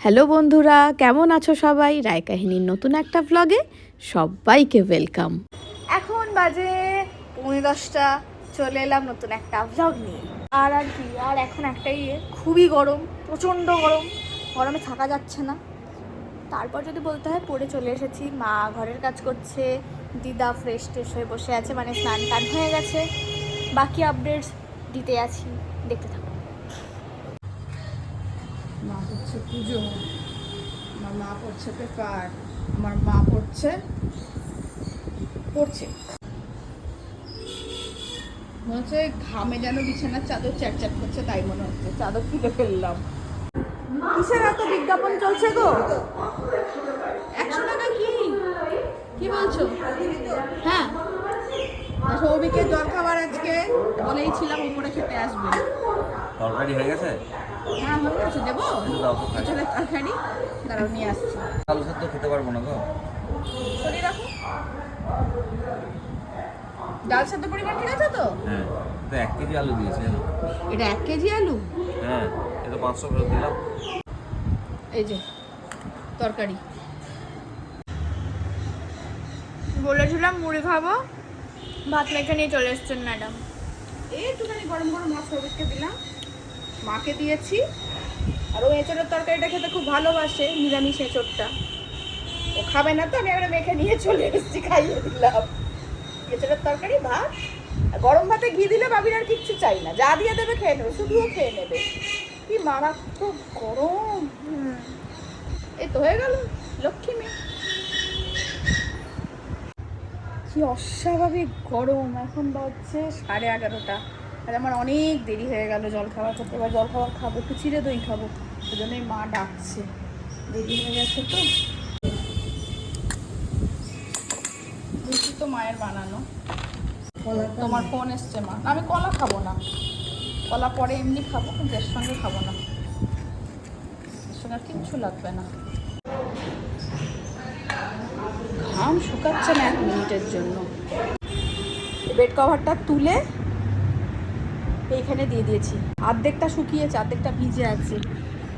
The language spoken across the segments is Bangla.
হ্যালো বন্ধুরা কেমন আছো সবাই? রায় কাহিনীর নতুন একটা ব্লগে সবাইকে ওয়েলকাম এখন বাজে পৌনে দশটা চলে এলাম নতুন একটা ভ্লগ নিয়ে। আর আর কি আর এখন একটাই ইয়ে, খুবই গরম প্রচণ্ড গরম। গরমে থাকা যাচ্ছে না। তারপর যদি বলতে হয় পড়ে চলে এসেছি। মা ঘরের কাজ করছে দিদা ফ্রেশ ট্রেশ হয়ে বসে আছে মানে স্নান টান হয়ে গেছে। বাকি আপডেটস দিতে আছি দেখতে থাকো। মা পড়ছে পুজো, আমার মা পড়ছে পেপার, আমার মা পড়ছে পড়ছে। মনে হচ্ছে ঘামে যেন বিছানার চাদর চ্যাট চ্যাট করছে, তাই মনে হচ্ছে। চাদর তুলে ফেললাম। কিসের এত বিজ্ঞাপন চলছে গো? একশো টাকা কি? কি বলছো? হ্যাঁ। সৌভিকের জল খাবার আজকে, বলেই ছিলাম উপরে খেতে আসবে। তরকারি হয়ে গেছে? হ্যাঁ হয়ে গেছে দেবো। এখানে তরকারি দাঁড়াও নিয়ে আসছি। আলু সেদ্ধ খেতে পারব না গো। সরিয়ে রাখো। ডাল সেদ্ধ পরিমাণ ঠিক আছে তো? হ্যাঁ তো এক কেজি আলু দিয়েছে। এটা এক কেজি আলু? হ্যাঁ এটা পাঁচশো ফেরত দিলাম। এই যে তরকারি। বলেছিলাম মুড়ি খাব। ভাত মেখে নিয়ে চলে এসছেন ম্যাডাম। এই একটুখানি গরম গরম মাছ সৌভিককে দিলাম। মাকে দিয়েছি। আর ও এঁচড়ের তরকারিটা খেতে খুব ভালোবাসে, নিরামিষ এঁচড়টা। ও খাবে না তো, আমি এবারে মেখে নিয়ে চলে এসেছি, খাইয়ে দিলাম। এঁচড়ের তরকারি, ভাত গরম ভাতে ঘি দিলে বাবির আর কিচ্ছু চাই না। যা দিয়ে দেবে খেয়ে নেবে, শুধুও খেয়ে নেবে। কি মারাত্মক গরম। এই তো হয়ে গেল, লক্ষ্মী মেয়ে। কি অস্বাভাবিক গরম, এখন বাজছে সাড়ে এগারোটা। আর আমার অনেক দেরি হয়ে গেল জল খাবার করতে। এবার জল খাবার খাব, একটু চিড়ে দই খাব। ওই জন্যই মা ডাকছে। দেরি হয়ে গেছে তো। লুচি মায়ের বানানো। তোমার ফোন এসছে মা। আমি কলা খাব না। কলা পরে এমনি খাব, কিন্তু এর সঙ্গে খাব না। এর সঙ্গে আর কিচ্ছু লাগবে না। ঘাম শুকাচ্ছে না এক মিনিটের জন্য। বেড কভারটা তুলে এইখানে দিয়ে দিয়েছি। অর্ধেকটা শুকিয়েছে অর্ধেকটা ভিজে আছে।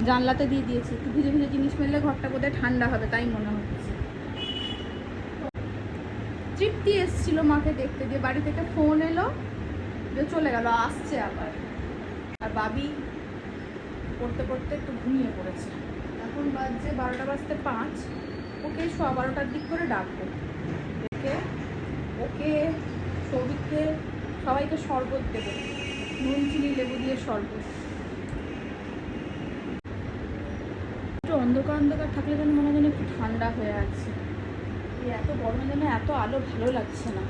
জানলাতে দিয়ে দিয়েছি। একটু ভিজে ভিজে জিনিস ফেললে ঘরটা বোধহয় ঠান্ডা হবে, তাই মনে হচ্ছে। তৃপ্তি এসেছিল মাকে দেখতে দিয়ে বাড়ি থেকে ফোন এলো যে চলে গেল, আসছে আবার। আর বাবি পড়তে পড়তে একটু ঘুমিয়ে পড়েছে। এখন বাজছে বারোটা বাজতে পাঁচ। ওকে সোয়া বারোটার দিক করে ডাকবো। ওকে ওকে, সৌভিককে, সবাইকে শরবত দেবো। নুন, চিনি, লেবু দিয়ে শরবত একটু অন্ধকার অন্ধকার থাকলে যেন মনে হয় যেন একটু ঠান্ডা হয়ে আছে। এত গরমে যেন এত আলো ভালো লাগছে না।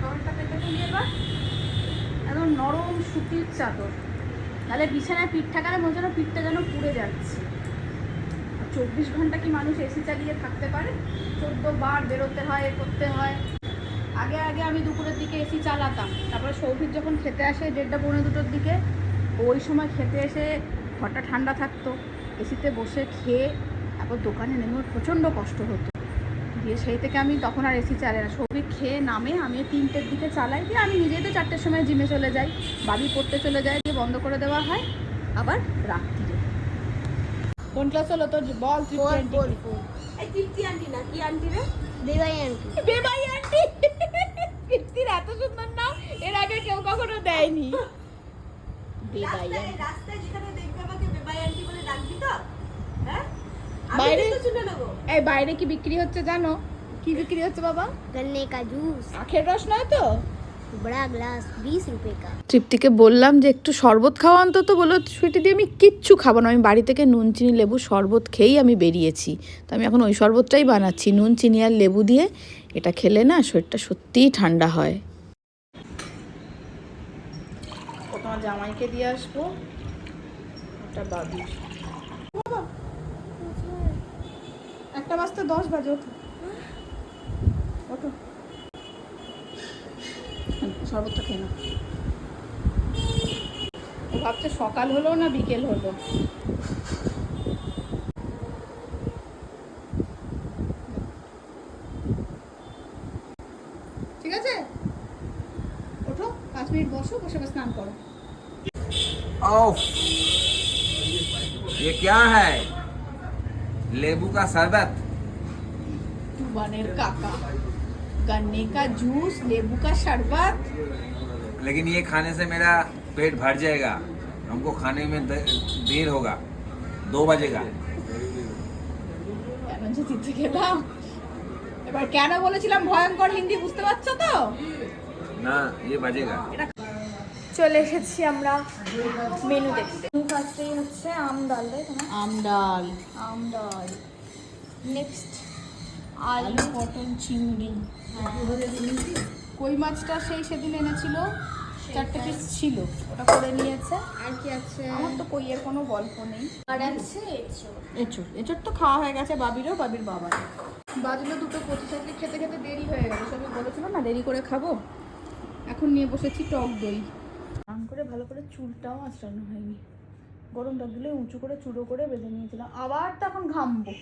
কভারটা পেতে ফেলি এবার। একদম নরম সুতির চাদর। তাহলে বিছানায় পিঠ ঠাকালে মনে হচ্ছে না পিঠটা যেন পুড়ে যাচ্ছে। চব্বিশ ঘণ্টা কি মানুষ এসি চালিয়ে থাকতে পারে? চোদ্দ বার বেরোতে হয়, করতে হয়। আগে আগে আমি দুপুরের দিকে এসি চালাতাম। তারপরে সৌভিক যখন খেতে আসে দেড়টা পৌনে দুটোর দিকে ওই সময় খেতে এসে ঘরটা ঠান্ডা থাকতো। এসিতে বসে খেয়ে তারপর দোকানে নেমে প্রচণ্ড কষ্ট হতো। দিয়ে সেই থেকে আমি তখন আর এসি চালাই না। সৌভিক খেয়ে নামে আমি তিনটের দিকে চালাই। দিয়ে আমি নিজেই তো চারটের সময় জিমে চলে যাই। বাবি পড়তে চলে যায় দিয়ে বন্ধ করে দেওয়া হয়। আবার রাত্রিরে। কোন ক্লাস হলো তোর? বল এই তৃপ্তি আন্টি না কি আন্টি রে? দেবাই আন্টি বেবাই আন্টি পিত্তির এত সুন্দর নাম এর আগে কেউ কখনো দেয়নি। বাইরে এই বাইরে কি বিক্রি হচ্ছে জানো? কি বিক্রি হচ্ছে বাবা? গন্নে কা জুস। আখের রস নয় তো? তৃপ্তিকে বললাম যে একটু শরবত খাওয়া অন্তত বলল সুইটি দিয়ে আমি কিচ্ছু খাব না। আমি বাড়ি থেকে নুন চিনি লেবু শরবত খেয়েই আমি বেরিয়েছি। তো আমি এখন ওই শরবতটাই বানাচ্ছি নুন চিনি আর লেবু দিয়ে এটা খেলে না শরীরটা সত্যিই ঠান্ডা হয়। তোমার জামাইকে দিয়ে আসব ওটা বাবি একটা বাজতে দশ বাজে, ওঠো। ওঠো। শরবতটা খেয়ে নাও। ও ভাবছে সকাল হলো না বিকেল হলো? মিনিট বসো বসে বসে স্নান করো ओफ ये क्या है लेबू का शरबत बनेर काका गन्ने का जूस नींबू का शरबत लेकिन ये खाने से मेरा पेट भर जाएगा हमको खाने में दे- देर होगा दो बजेगा কেন যে দিতে গেলাম এবার কেন বলেছিলাম ভয়ঙ্কর হিন্দি বুঝতে পারছো তো না ইয়ে বাজেগা। চলে এসেছি আমরা মেনু দেখতে ফার্স্টেই হচ্ছে আম ডাল তাই আম ডাল। আম ডাল। নেক্সট আলু পটল চিংড়ি। হ্যাঁ। কই মাছটা সেই সেদিন এনেছিল? চারটে পিস ছিল। ওটা করে নিয়েছে। আর কি আছে? আমার তো কইয়ের কোনো গল্প নেই। আর আছে এঁচুর এঁচুর তো খাওয়া হয়ে গেছে বাবিরও বাবির বাবার বাজলো দুটো পঁচিশ খেতে খেতে দেরি হয়ে গেছে সবাই বলেছিল না দেরি করে খাব। এখন নিয়ে বসেছি টক দই। স্নান করে ভালো করে চুলটাও আঁচড়ানো হয়নি। গরমটা দিলে উঁচু করে চুড়ো করে বেঁধে নিয়েছিলাম। আবার তো এখন ঘামবো।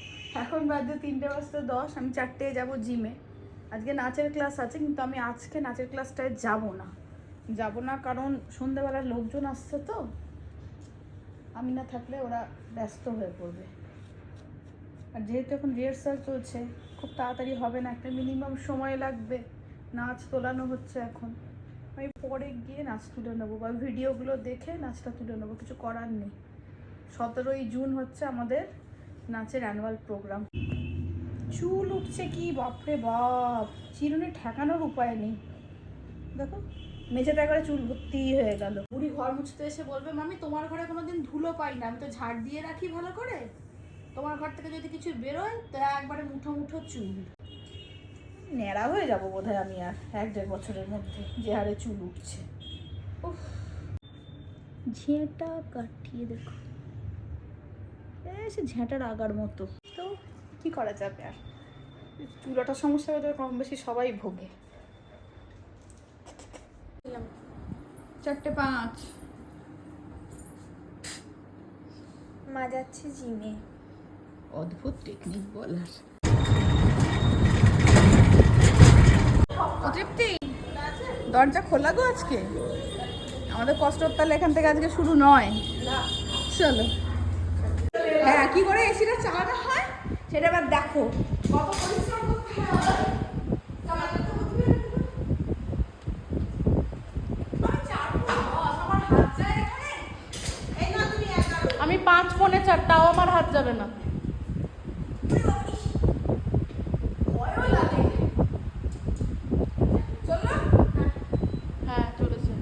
এখন বাজে তিনটে বাজতে দশ আমি চারটে যাব জিমে আজকে নাচের ক্লাস আছে কিন্তু আমি আজকে নাচের ক্লাসটায় যাব না। যাব না কারণ সন্ধ্যেবেলা লোকজন আসছে তো। আমি না থাকলে ওরা ব্যস্ত হয়ে পড়বে। আর যেহেতু এখন রিহার্সাল চলছে খুব তাড়াতাড়ি হবে না একটা মিনিমাম সময় লাগবে। নাচ তোলানো হচ্ছে এখন। আমি পরে গিয়ে নাচ তুলে নেব বা ভিডিওগুলো দেখে নাচটা তুলে নেব, কিছু করার নেই। সতেরোই জুন হচ্ছে আমাদের নাচের অ্যানুয়াল প্রোগ্রাম চুল উঠছে কি, বাপরে বাপ! চিরুনি ঠেকানোর উপায় নেই। দেখো, মেঝেতে একবারে চুল ভর্তি হয়ে গেল। বুড়ি ঘর মুছতে এসে বলবে, মামি, তোমার ঘরে কোনোদিন ধুলো পাই না, আমি তো ঝাড় দিয়ে রাখি ভালো করে। তোমার ঘর থেকে যদি কিছু বেরোয়, তা একবারে মুঠো মুঠো চুল। ন্যাড়া হয়ে যাব বোধহয় আমি আর এক দেড় বছরের মধ্যে। যে হারে চুল উঠছে। উফ। ঝিঁটা কাটিয়ে দেখো। সে ঝেঁটার আগার মতো। তো কি করা যাবে আর? চুলাটার সমস্যা হলে কম বেশি সবাই ভোগে। চারটে পাঁচ। মা যাচ্ছে জিমে। অদ্ভুত টেকনিক বলার। তৃপ্তি? দরজা খোলা গো আজকে? আমাদের কষ্টর তাহলে এখান থেকে আজকে শুরু নয়। চলো। হ্যাঁ কি করে এসিটা চালানো হয়? সেটা এবার দেখো। আমি পাঁচ পনে চার তাও আমার হাত যাবে না হ্যাঁ চলেছে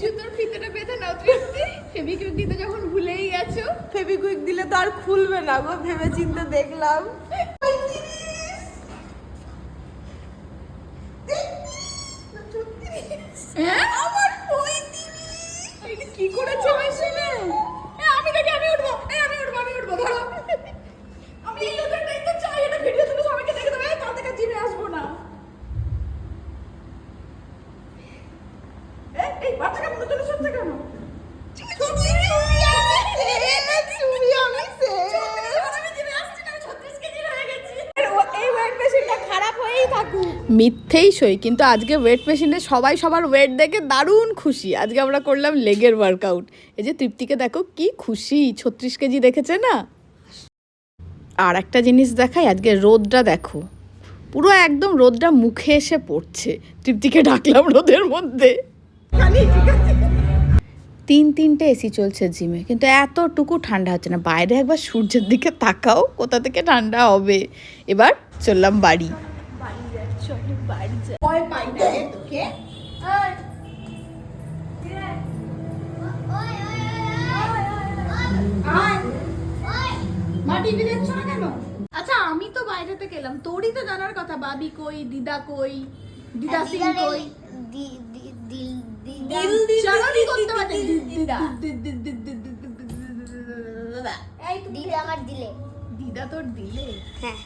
জুতোর ফিতেটা বেঁধে নাও তৃপ্তি ফেবিকুইক দিতে যখন ভুলেই গেছো ফেবিকুইক দিলে তো খুলবে ভেবে চিন্তে দেখলাম হ্যাঁ আমার পঁয়ত্রিশ এটা কি করেছে মেশিনে আমি দেখি আমি উঠবো এই আমি উঠবো আমি উঠবো ধরো আমি এই ওদেরটাই তো চাই এটা ভিডিও তুলে সবাইকে দেখে দেবো এই কাল থেকে জিমে আসব না এই, এই বাচ্চাকে মনে চলে সত্যি কেন মিথ্যেই সই কিন্তু আজকে ওয়েট মেশিনে সবাই সবার ওয়েট দেখে দারুণ খুশি। আজকে আমরা করলাম লেগের ওয়ার্কআউট এই যে তৃপ্তিকে দেখো কি খুশি ছত্রিশ কেজি দেখেছে না? আর একটা জিনিস দেখাই আজকে রোদটা দেখো। পুরো একদম রোদটা মুখে এসে পড়ছে। তৃপ্তিকে ডাকলাম রোদের মধ্যে। তিন তিনটে এসি চলছে জিমে কিন্তু এতটুকু ঠান্ডা হচ্ছে না। বাইরে একবার সূর্যের দিকে তাকাও কোথা থেকে ঠান্ডা হবে? এবার চললাম বাড়ি। ভয় পাই না রে তোকে মা টিভি দেখছ না কেন আচ্ছা আমি তো বাইরেতে গেলাম তোরই তো জানার কথা বাবি কই দিদা কই দিদা সিং কই দিদা আমার দিলে দিদা তোর দিলে হ্যাঁ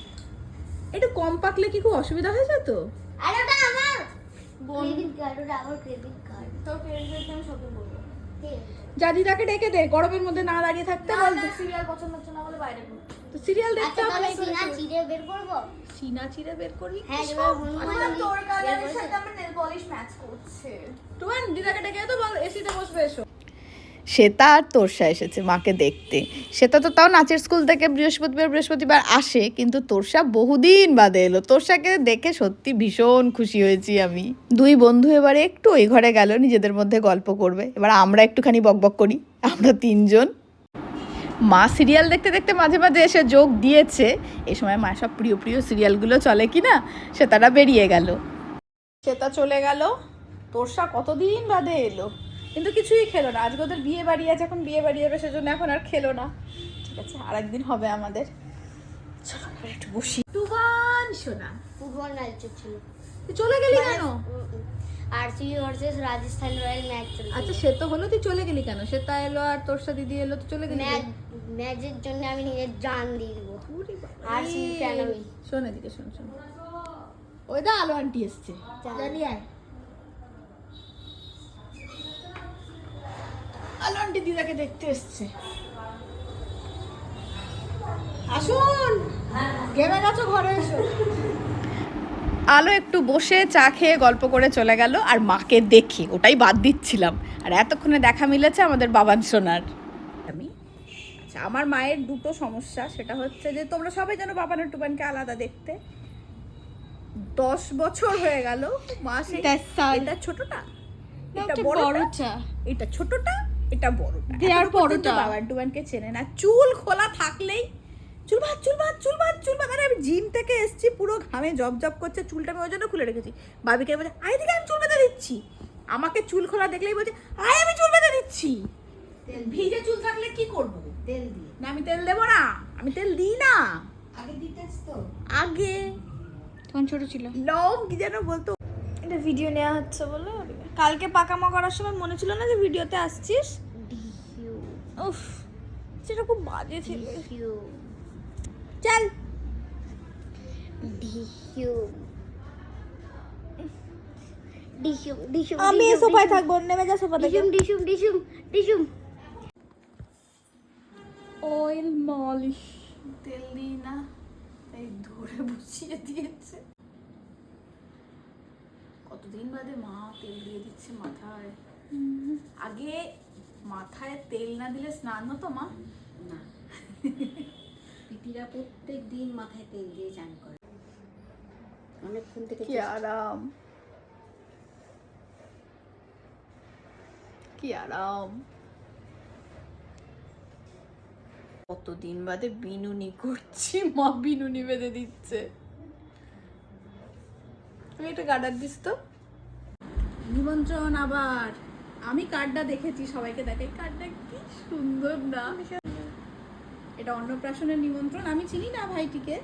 একটু কম পাকলে কি খুব অসুবিধা হয়েছে তো আর ওটা আমার। ক্রেডিট কার্ড ওটা আমার ক্রেডিট কার্ড। তোর ক্রেডিট কার্ড আমি শপিং করব। যা দিদাকে ডেকে দে গরমের মধ্যে না দাঁড়িয়ে থাকতে বল সিরিয়াল পছন্দ হচ্ছে না বলে বাইরে তো সিরিয়াল দেখতে আচ্ছা হবে। সিনা চিড়ে বের করব? সিনা চিরে বের করবি? হ্যাঁ এবার হনুমান তোর কালারের সাথে আমার নেল পলিশ ম্যাচ করছে। টুয়ান দিদাকে ডেকে তো বল এসিতে বসবে এসো। শ্বেতা আর তোরসা এসেছে মাকে দেখতে। শ্বেতা তো তাও নাচের স্কুল থেকে বৃহস্পতিবার বৃহস্পতিবার আসে, কিন্তু তোরসা বহুদিন বাদে এলো। তোরসাকে দেখে সত্যি ভীষণ খুশি হয়েছি আমি। দুই বন্ধু এবারে একটু ওই ঘরে গেল, নিজেদের মধ্যে গল্প করবে। এবার আমরা একটুখানি বকবক করি, আমরা তিনজন। মা সিরিয়াল দেখতে দেখতে মাঝে মাঝে এসে যোগ দিয়েছে। এ সময় মা সব প্রিয় প্রিয় সিরিয়ালগুলো চলে কি না, সে তারা বেরিয়ে গেল। শ্বেতা চলে গেল। তোরসা কতদিন বাদে এলো? কিন্তু কিছুই খেলো না। আজকে ওদের বিয়ে বাড়ি আছে এখন বিয়ে বাড়ি যাবে সেজন্য এখন আর খেলো না। ঠিক আছে আর একদিন হবে আমাদের। চলো একটু বসি। টুবান শোনা ফুটবল ম্যাচ চলছিল তুই চলে গেলি কেন? RCB versus Rajasthan Royal match আচ্ছা সে তো হলো তুই চলে গেলি কেন? সে তা এলো আর তোরসা দিদি এলো তুই চলে গেলি ম্যাচ ম্যাচের জন্য আমি নিজের জান দিয়ে দেবো। RCB fan আমি। শোন এদিকে শোন শোন। ওই দা আলো আন্টি এসছে। জানি। আয়। আলো আন্টি দিদাকে দেখতে এসছে। আসুন গেমে গেছো ঘরে এসো। আলো একটু বসে চা খেয়ে গল্প করে চলে গেল আর মাকে দেখি ওটাই বাদ দিচ্ছিলাম। আর এতক্ষণে দেখা মিলেছে আমাদের বাবান সোনার। আমি আচ্ছা আমার মায়ের দুটো সমস্যা সেটা হচ্ছে যে তোমরা সবাই যেন বাবানের টুবানকে আলাদা দেখতে। দশ বছর হয়ে গেল মা সেই এটা ছোটটা? এটা বড়টা? এটা ছোটটা? এটা বড়টা দেয়ার এখনও পর্যন্ত বড়টা। চেনে না। চুল খোলা থাকলেই চুল ভাত চুল ভাত চুল ভাত চুল ভাত। আরে আমি জিম থেকে এসেছি পুরো ঘামে জব জব করছে চুলটা আমি ওই জন্য খুলে রেখেছি। বাবিকে বলে আয় দিকে আমি চুল বেঁধে দিচ্ছি। আমাকে চুল খোলা দেখলেই বলছে আয় আমি চুল বেঁধে দিচ্ছি। ভিজে চুল থাকলে কি করব? তেল দিয়ে। না আমি তেল দেবো না। আমি তেল দিই না। আগে দিতেছ তো আগে। তখন ছোট ছিল। লং কি যেন বলতো। এটা ভিডিও নেওয়া হচ্ছে বলে কালকে পাকামা করার সময় মনে ছিল না যে ভিডিওতে আসছিস? উফ সেটা খুব বাজে ছিল। চল। আমি সোফায় থাকব নেমে যা সোফা থেকে। ডিসুম ডিসুম ডিসুম ডিসুম অয়েল মলিশ তেল দিই না এই ধরে বসিয়ে দিয়েছে। কতদিন বাদে মা তেল দিয়ে দিচ্ছে মাথায়? আগে মাথায় তেল না দিলে স্নান হতো মা? না। পিপিরা প্রত্যেক দিন মাথায় তেল দিয়ে চান করে। অনেকক্ষণ থেকে কি আরাম। কি আরাম। কতদিন বাদে বিনুনি করছি মা বিনুনি বেঁধে দিচ্ছে। তুমি একটা গার্ডার দিস তো। নিমন্ত্রণ আবার। আমি কার্ডটা দেখেছি, সবাইকে দেখাই। কার্ডটা কি সুন্দর না। এটা অন্নপ্রাশনের নিমন্ত্রণ। আমি চিনি না ভাইটিকে।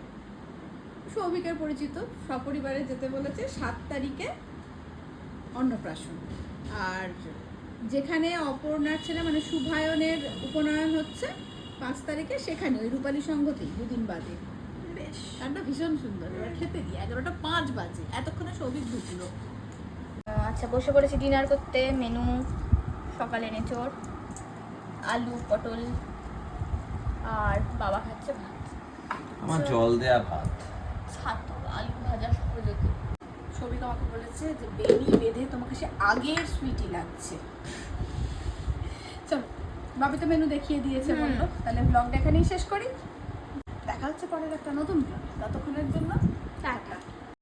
সৌভিকের পরিচিত। সপরিবারে যেতে বলেছে সাত তারিখে অন্নপ্রাশন। আর যেখানে অপর্ণার ছেলে মানে শুভায়নের উপনয়ন হচ্ছে, পাঁচ তারিখে সেখানে, ওই রূপালী সংঘতেই, দুদিন বাদে। কারণটা ভীষণ সুন্দর এবার খেতে দিই। এগারোটা পাঁচ বাজে এতক্ষণে সৌভিক ঢুকলো। আচ্ছা বসে পড়েছি ডিনার করতে মেনু সকালে নেচোর আলু পটল আর বাবা খাচ্ছে ভাত। আমার জল দেয়া ভাত। ছাতু আলু ভাজা প্রযুক্ত সৌভিক আমাকে বলেছে যে বেনি বেঁধে তোমাকে সে আগের সুইটি লাগছে। চলো বাবি তো মেনু দেখিয়ে দিয়েছে বলল। তাহলে ব্লগটা এখানেই শেষ করি। দেখা হচ্ছে পরের একটা নতুন ততক্ষণের জন্য টাটা।